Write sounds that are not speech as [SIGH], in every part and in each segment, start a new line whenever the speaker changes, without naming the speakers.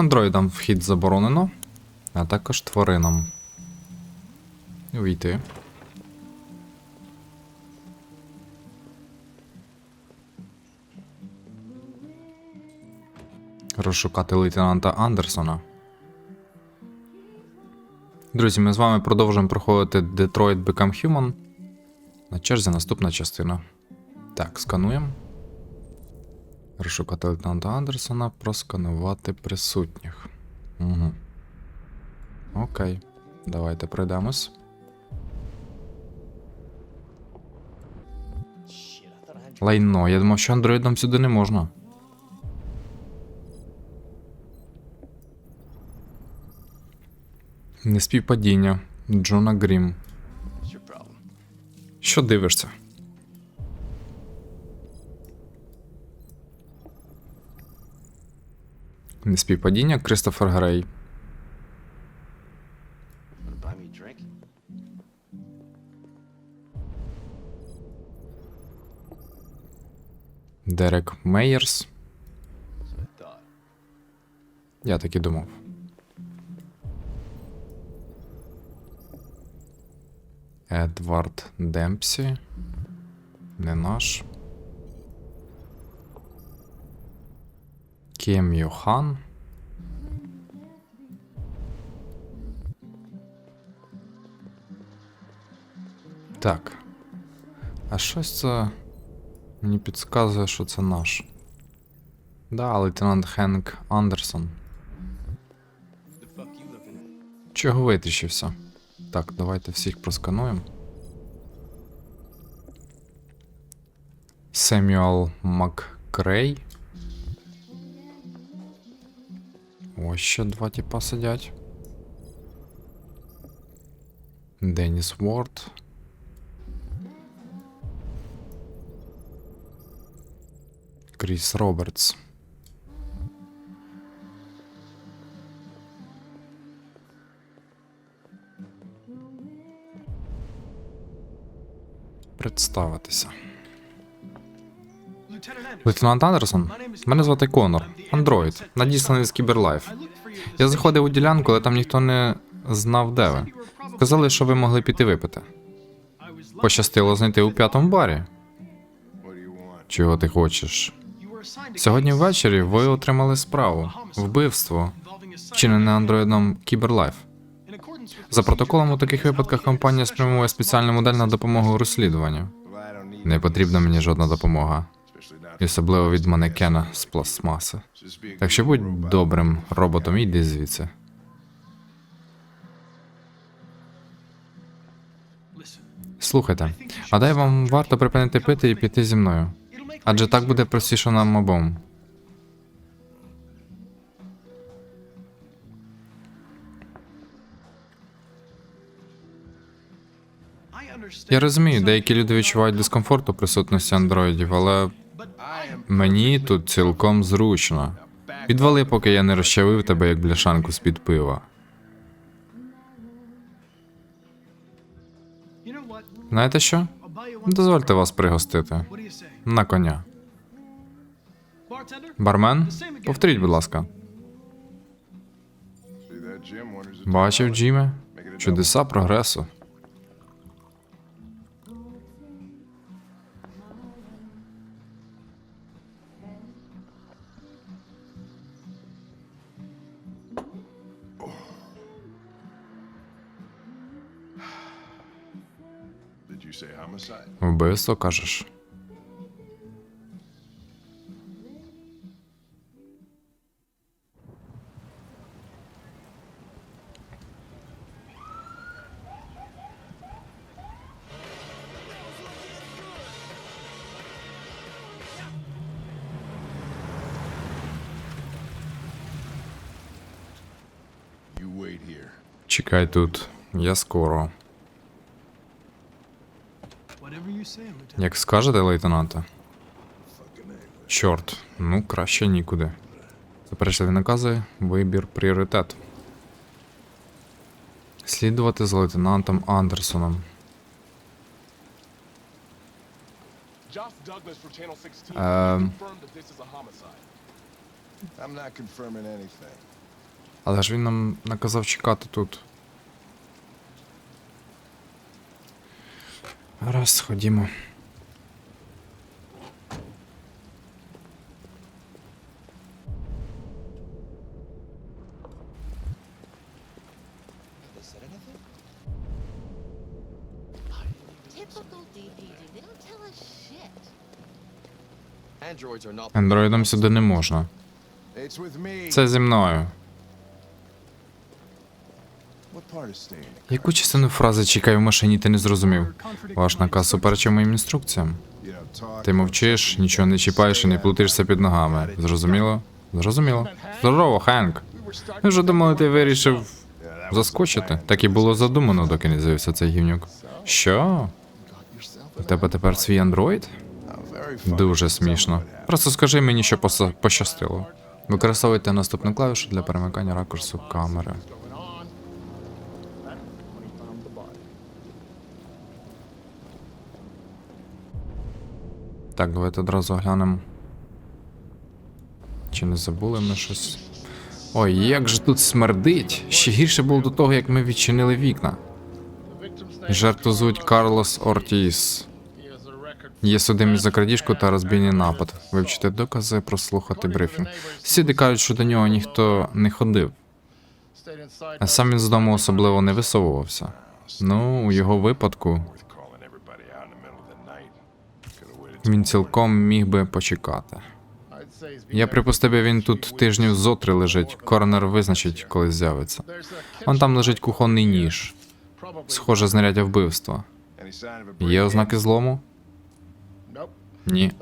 Андроїдам вхід заборонено, а також тваринам. Увійти. Розшукати лейтенанта Андерсона. Друзі, ми з вами продовжуємо проходити Detroit Become Human. На черзі наступна частина. Так, скануємо. Розшукати лейтенанта Андерсона, просканувати присутніх. Угу. Окей. Давайте пройдемось. Лайно, я думав, що андроїдам сюди не можна. Неспівпадіння. Джона Грім. Що дивишся? Неспівпадіння Кристофер Грей. Дерек Мейерс. Я так і думав. Едвард Демпсі. Не наш. Кем Йохан. Так. А щось це мені підказує, що це наш. Да, лейтенант Хенк Андерсон. Чого витріщився? Так, давайте всіх проскануємо. Семюел Маккрей. Ось ще два типа сидять. Деніс Уорд. Кріс Робертс. Представитися. Лейтенант Андерсон, мене звати Конор, андроїд, надісланий з Кіберлайф. Я заходив у ділянку, але там ніхто не знав, де ви. Казали, що ви могли піти випити. Пощастило знайти у п'ятому барі. Чого ти хочеш? Сьогодні ввечері ви отримали справу вбивство, вчинене андроїдом Кіберлайф. За протоколом у таких випадках компанія спрямує спеціальну модель на допомогу у розслідуванню. Не потрібна мені жодна допомога, і особливо від манекена з пластмаси. Так що будь добрим роботом і йди звідси. Слухайте, гадаю, вам варто припинити пити і піти зі мною. Адже так буде простіше нам обом. Я розумію, деякі люди відчувають дискомфорт у присутності андроїдів, але мені тут цілком зручно. Підвали, поки я не розчавив тебе як бляшанку з-під пива. Знаєте що? Дозвольте вас пригостити. На коня. Бармен, повторіть, будь ласка. Бачив, Джиме? Чудеса прогресу. Вбивство, кажеш. Чекай тут, я скоро. Як скажете, лейтенанте? Чорт, ну краще нікуди. Заперечливі накази, вибір пріоритет. Слідувати за лейтенантом Андерсоном.
Josh Douglas for Channel 16 confirmed that this is a homicide.
I'm not confirming anything.
Але ж він нам наказав чекати тут. Раз, ходімо. Андроїдам сюди не можна. Це зі мною. Яку частину фрази чекай в машині ти не зрозумів? Ваш наказ суперечив моїм інструкціям. Ти мовчиш, нічого не чіпаєш і не плутаєшся під ногами. Зрозуміло? Зрозуміло. Здорово, Хенк. Ми вже думали, ти вирішив заскочити. Так і було задумано, доки не з'явився цей гівнюк. Що? У тебе тепер свій андроїд? Дуже смішно. Просто скажи мені, що пощастило. Використовуйте наступну клавішу для перемикання ракурсу камери. Так, давайте одразу глянемо. Чи не забули ми щось? Ой, як же тут смердить! Ще гірше було до того, як ми відчинили вікна. Жертву звуть Карлос Ортіс. Є судимість за крадіжку та розбійний напад. Вивчити докази, прослухати брифінг. Сусіди кажуть, що до нього ніхто не ходив, а сам він з дому особливо не висовувався. Ну, у його випадку він цілком міг би почекати. Я припустив, він тут тижнів зо три лежить. Коронер визначить, коли з'явиться. Он там лежить кухонний ніж. Схоже, знаряддя вбивства. Є ознаки злому? Ні.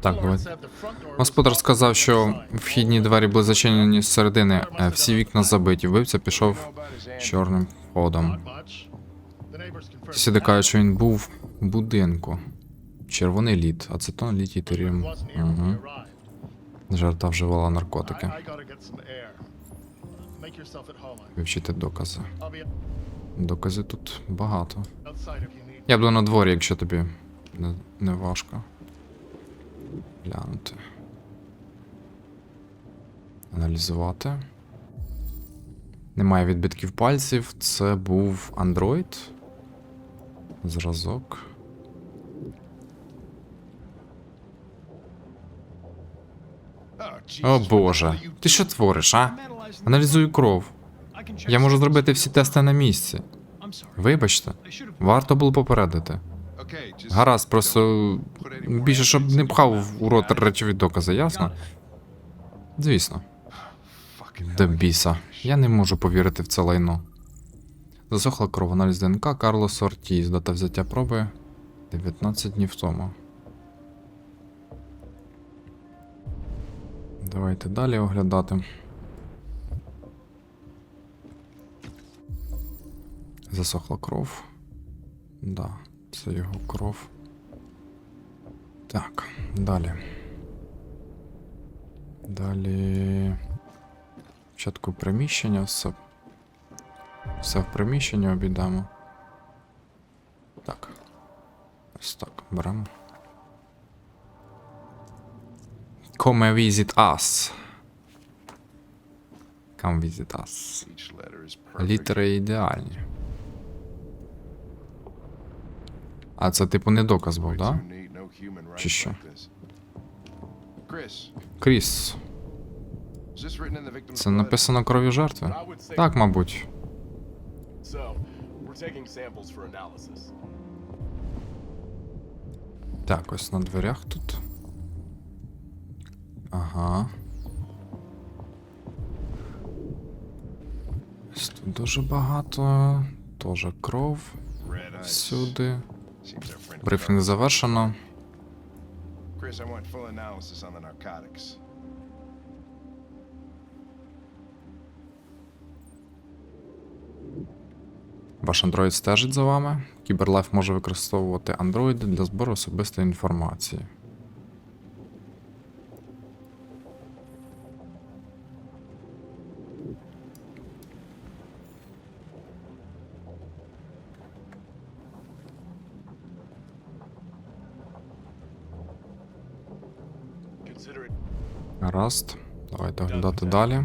Так. Господар сказав, що вхідні двері були зачинені зсередини, всі вікна забиті. Вбивця пішов чорним ходом. Сусіди кажуть, що він був в будинку. Червоний лід, ацетон, літій, терім. Угу. Жертва вживала наркотики. Вивчити докази. Доказів тут багато. Я буду на дворі, якщо тобі не, не важко. Глянути. Аналізувати. Немає відбитків пальців. Це був Android. Зразок. О боже. Ти що твориш, а? Аналізую кров. Я можу зробити всі тести на місці. Вибачте, варто було попередити. Гаразд, просто більше щоб не пхав у рот речові докази, ясно? Звісно. До біса. Я не можу повірити в це лайно. Засохла кров, аналіз ДНК Карлос Ортіс. Дата взяття проби 19 днів тому. Давайте далі оглядати. Засохла кров. Да, це його кров. Так, далі. Далі. Спочатку приміщення, все. Все в приміщенні обійдемо. Так. Ось так, беремо. Come visit us. Come visit us. Літери ідеальні. А це типу не доказ був, да? Чи що? Кріс. Це написано крові жертви? Так, мабуть. Так, ось на дверях тут. Ага. Тут дуже багато. Тоже кров. Всюди. Брифінг завершено. Ваш андроїд стежить за вами. Кіберлайф може використовувати андроїди для збору особистої інформації. Гаразд. Давайте оглядати далі.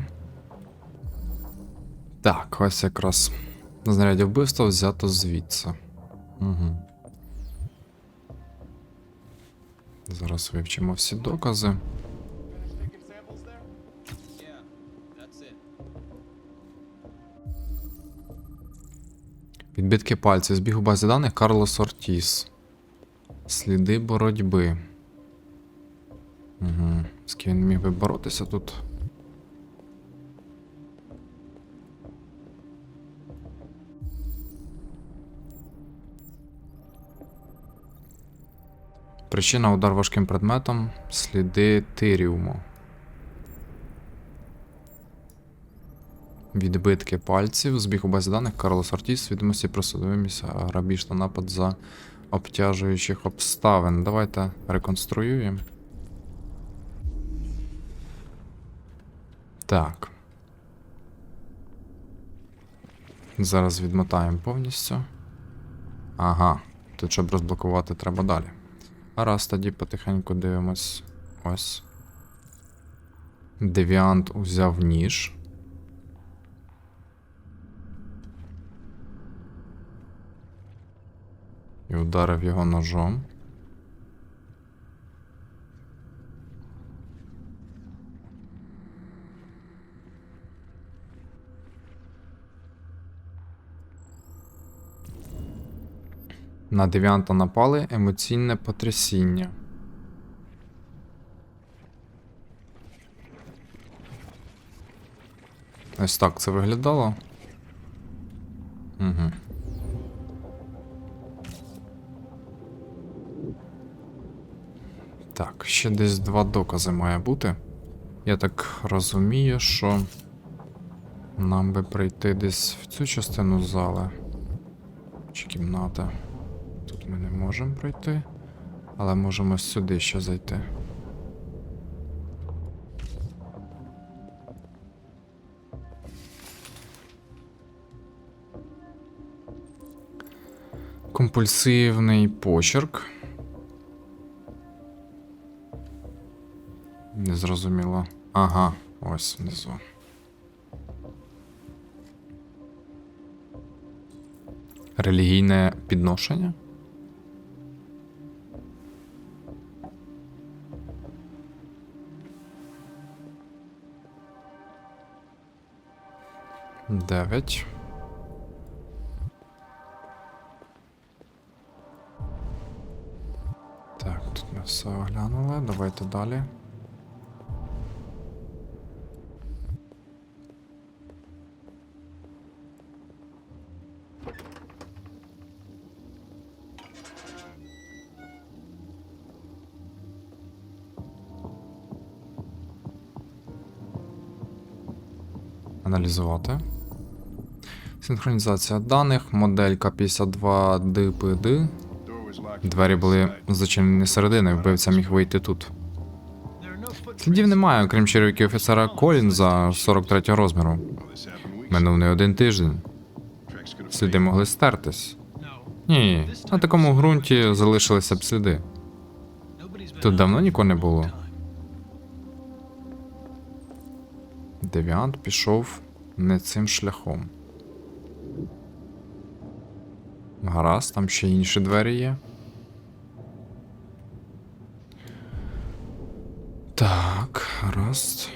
Так, ось якраз знаряддя вбивства взято звідси. Угу. Зараз вивчимо всі докази. Відбитки пальців. Збіг у базі даних Карлос Ортіс. Сліди боротьби. Угу. З він міг би боротися тут? Причина удар важким предметом. Сліди тиріуму. Відбитки пальців, збіг у базі даних Карлос Ортіс, відомості про судовий місце, грабіж та напад за обтяжуючих обставин. Давайте реконструюємо. Так. Зараз відмотаємо повністю. Ага, тут щоб розблокувати треба далі. А раз тоді потихеньку дивимось. Ось. Девіант узяв ніж. і ударив його ножом. На девіанта напали емоційне потрясіння. Ось так це виглядало. Угу. Так, ще десь два докази має бути. Я так розумію, що нам би прийти десь в цю частину зали. Чи кімната. Ми не можемо пройти, але можемо сюди ще зайти. Компульсивний почерк. Не зрозуміло. Ага, ось внизу. Релігійне підношення? Дев'ять. Так, тут ми все оглянули. Давайте далі. Аналізувати. Синхронізація даних, моделька 52 DPD. Двері були зачинені зсередини, вбивця міг вийти тут. Слідів немає, окрім черевиків офіцера Колінза 43 розміру.
Well, this happened weeks
Минув не один тиждень. Сліди могли стертись. Ні, на такому ґрунті залишилися б сліди. Тут давно нікого не було. Девіант пішов не цим шляхом. Гаразд, там ще інші двері є. Так, гаразд.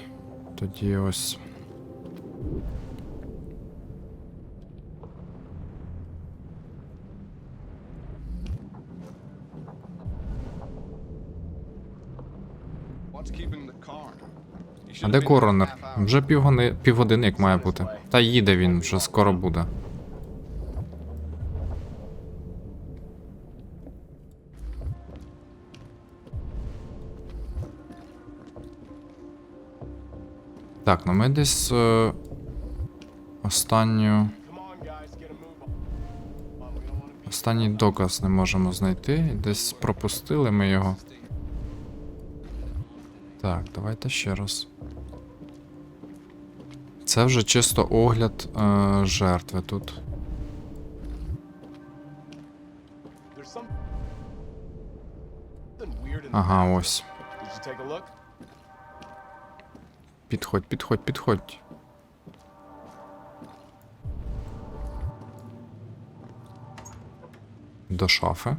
Тоді ось. А де коронер? Вже півгони... півгодини як має бути. Та їде він, вже скоро буде. Так, ну ми десь е... останню. Останній доказ не можемо знайти. Десь пропустили ми його. Так, давайте ще раз. Це вже чисто огляд е, жертви тут. Ага, ось. Підходь, підходь, підходь. До шафи.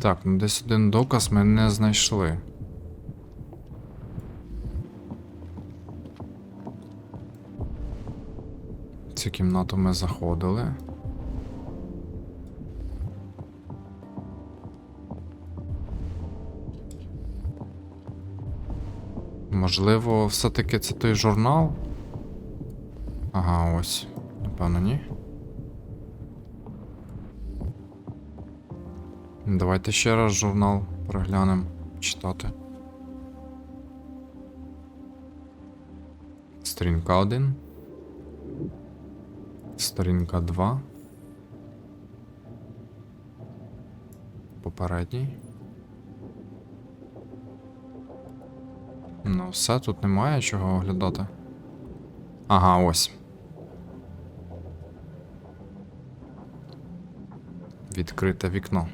Так, ну десь один доказ ми не знайшли. Цю кімнату ми заходили. Можливо, все-таки це той журнал? Ага, ось. Напевно, ні. Давайте ще раз журнал переглянемо читати. Сторінка 1. Сторінка 2. Попередній. Ну, все, тут немає чого оглядати. Ага, ось. Відкрите вікно.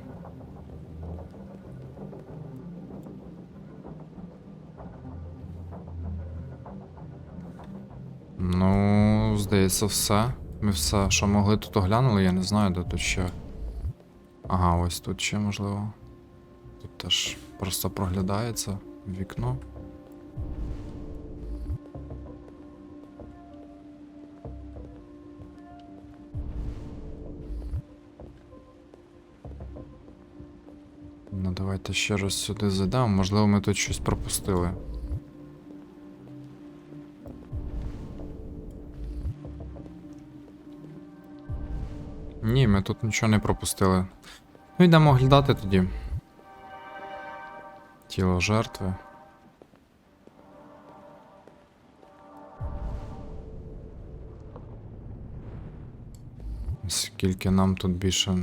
Ну, здається, все. Ми все, що могли тут оглянули, я не знаю, де тут ще. Ага, ось тут ще можливо. Тут теж просто проглядається вікно. Давайте ще раз сюди зайдемо. Можливо, ми тут щось пропустили. Ні, ми тут нічого не пропустили. Ну, йдемо оглядати тоді. Тіло жертви. Скільки нам тут більше.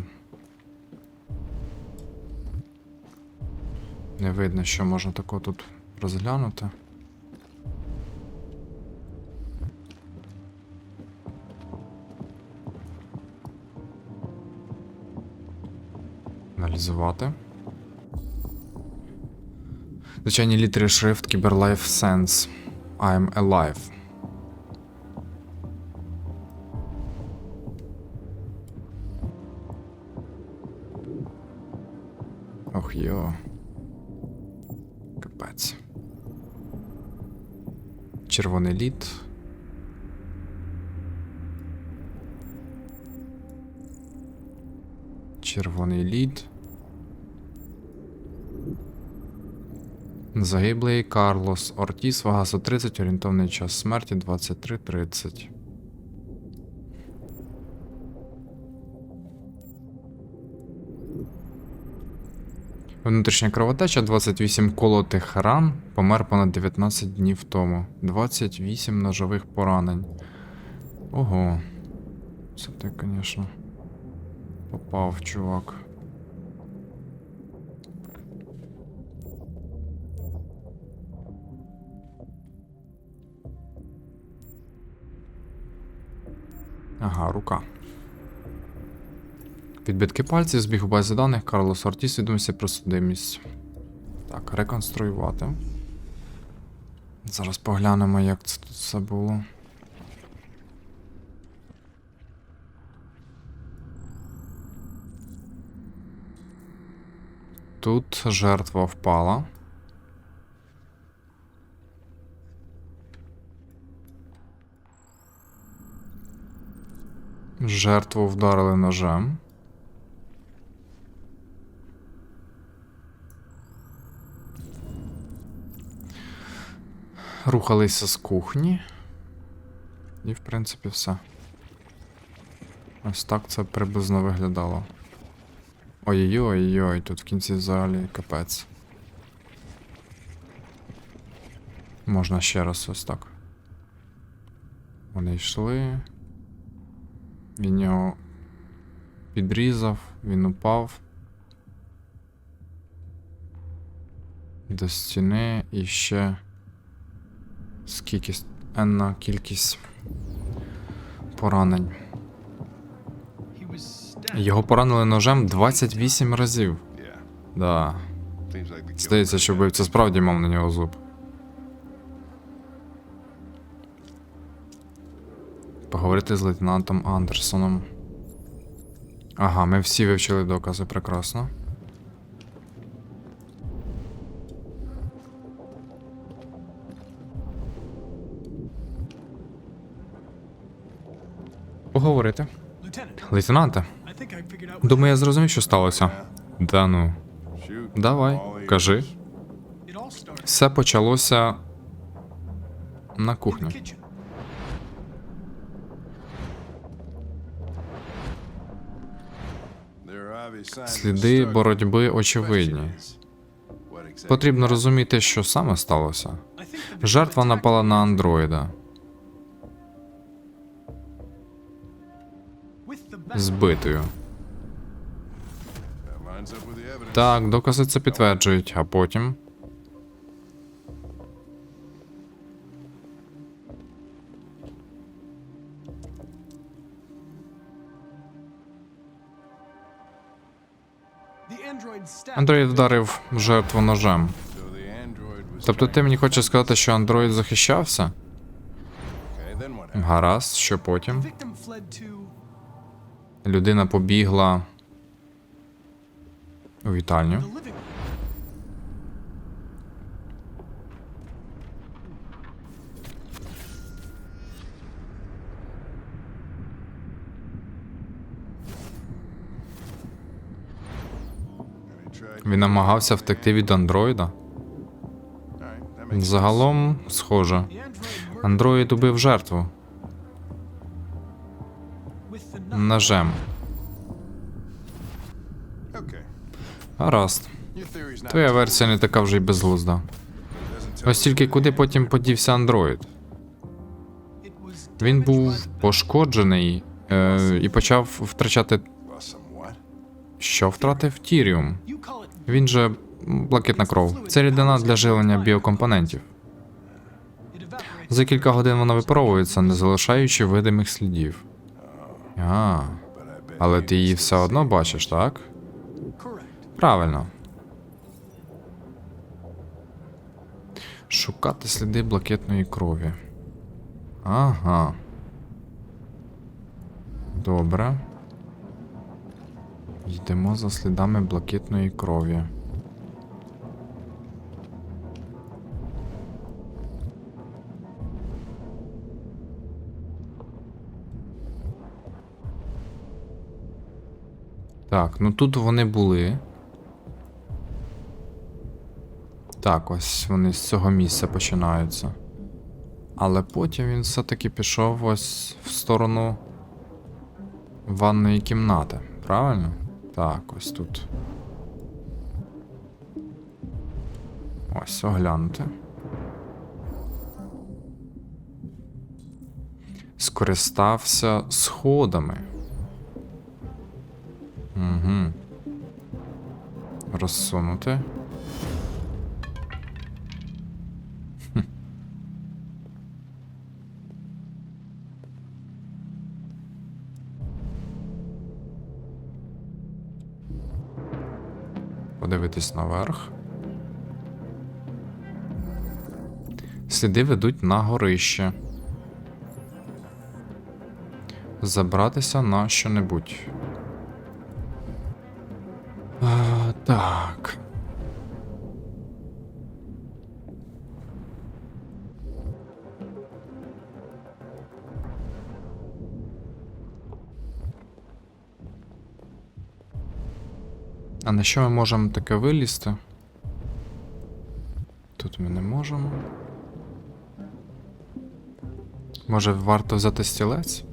Не видно, що можна тако тут розглянути. Аналізувати. Звичайні літери шрифт Кіберлайф Sense. I'm alive. Червоний лід. Червоний лід. Загиблий Карлос Ортіс, вага 130, орієнтовний час смерті 23.30. Внутрішня кровотеча, 28 колотих ран, помер понад 19 днів тому. 28 ножових поранень. Ого. Це ти, звісно. Попав, чувак. Ага, рука. Відбитки пальців, збіг у базі даних, Карлос Ортіс відомості про судимість. Так, реконструювати. Зараз поглянемо, як це тут все було. Тут жертва впала. Жертву вдарили ножем. Рухалися з кухні. І, в принципі, все. Ось так це приблизно виглядало. Ой-ой-ой, тут в кінці взагалі капець. Можна ще раз ось так. Вони йшли. Він його підрізав, він упав. До стіни і ще скільки енна кількість поранень. Його поранили ножем 28 разів. Да. Здається, що вбивця справді мав на нього зуб. Поговорити з лейтенантом Андерсоном. Ага, ми всі вивчили докази прекрасно. Лейтенанте, думаю, я зрозумів, що сталося. Да ну. Давай, кажи. Все почалося на кухні. Сліди боротьби очевидні. Потрібно розуміти, що саме сталося. Жертва напала на андроїда. Збитою. Так, докази це підтверджують, а потім. Андроїд вдарив жертву ножем. Тобто ти мені хочеш сказати, що андроїд захищався? Гаразд, що потім? Людина побігла у вітальню. Він намагався втекти від андроїда. Загалом, схоже, андроїд убив жертву ножем. Гаразд. Твоя версія не така вже й безглузда. Ось тільки куди потім подівся андроїд. Він був пошкоджений е, і почав втрачати. Що втратив Тіріум? Він же блакитна кров. Це рідина для жилення біокомпонентів. За кілька годин вона випаровується, не залишаючи видимих слідів. А, але ти її все одно бачиш, так? Правильно. Шукати сліди блакитної крові. Ага. Добре. Йдемо за слідами блакитної крові. Так, ну тут вони були. Так, ось вони з цього місця починаються. Але потім він все-таки пішов ось в сторону ванної кімнати, правильно? Так, ось тут. Ось, оглянути. Скористався сходами. Розсунути. Хм. [LAUGHS] Подивитись наверх. Сліди ведуть на горище. Забратися на що-небудь. На що ми можемо таке вилізти? Тут ми не можемо. Може, варто взяти стілець?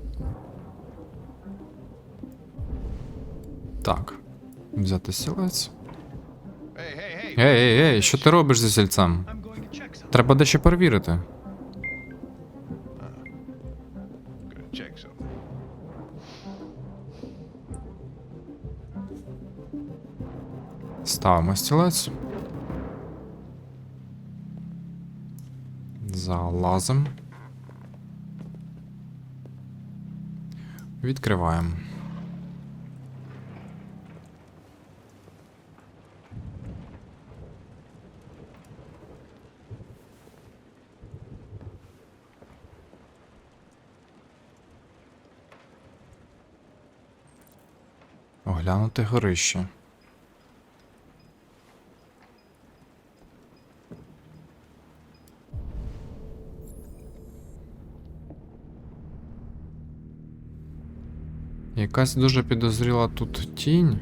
Так. Взяти стілець. Ей, ей, ей, що ти робиш зі сільцем? Треба дещо перевірити. Ставимо стілець. Залазимо. Відкриваємо. Оглянути горище. Якась дуже підозріла тут тінь.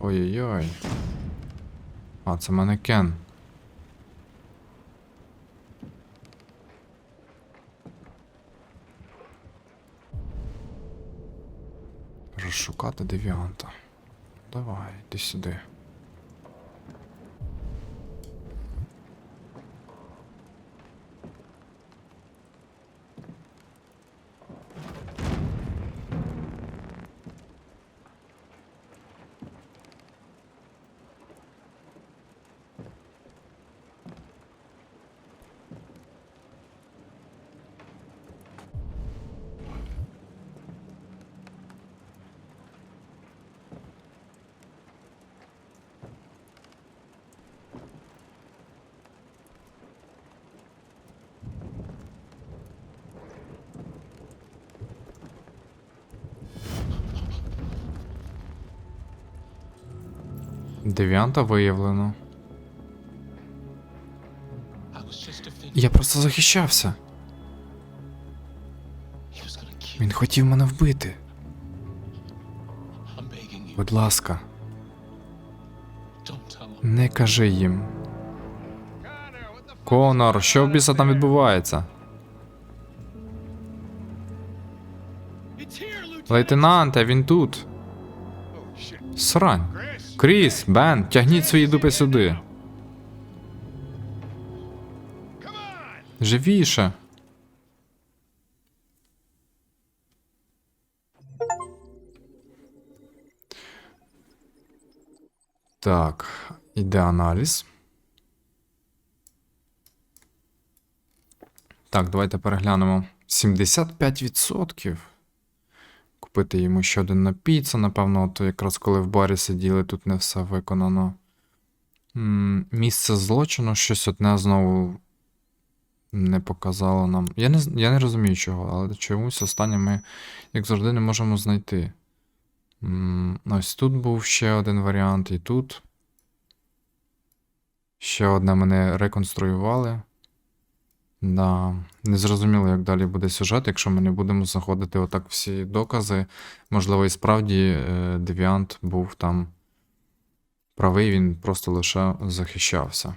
Ой-ой-ой. А, це манекен. Розшукати девіанта. Давай, йди сюди. Девіанта виявлено. Я просто захищався. Він хотів мене вбити. Будь ласка, не кажи їм. Конор, що в біса там відбувається? Лейтенанте, він тут. Срань. Кріс, Бен, тягніть свої дупи сюди. Живіше. Так, іде аналіз. Так, давайте переглянемо. 75%. Купити йому ще один напій. Напевно, от якраз коли в барі сиділи, тут не все виконано. М, Місце злочину, щось одне знову не показало нам. Я не, я не розумію чого, але чомусь останнє ми, як завжди, не можемо знайти. М, Ось тут був ще один варіант, і тут. Ще одне мене реконструювали. Да. Не зрозуміло, як далі буде сюжет, якщо ми не будемо знаходити отак всі докази. Можливо, і справді е, Девіант був там правий, він просто лише захищався.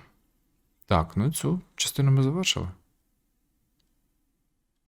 Так, ну цю частину ми завершили.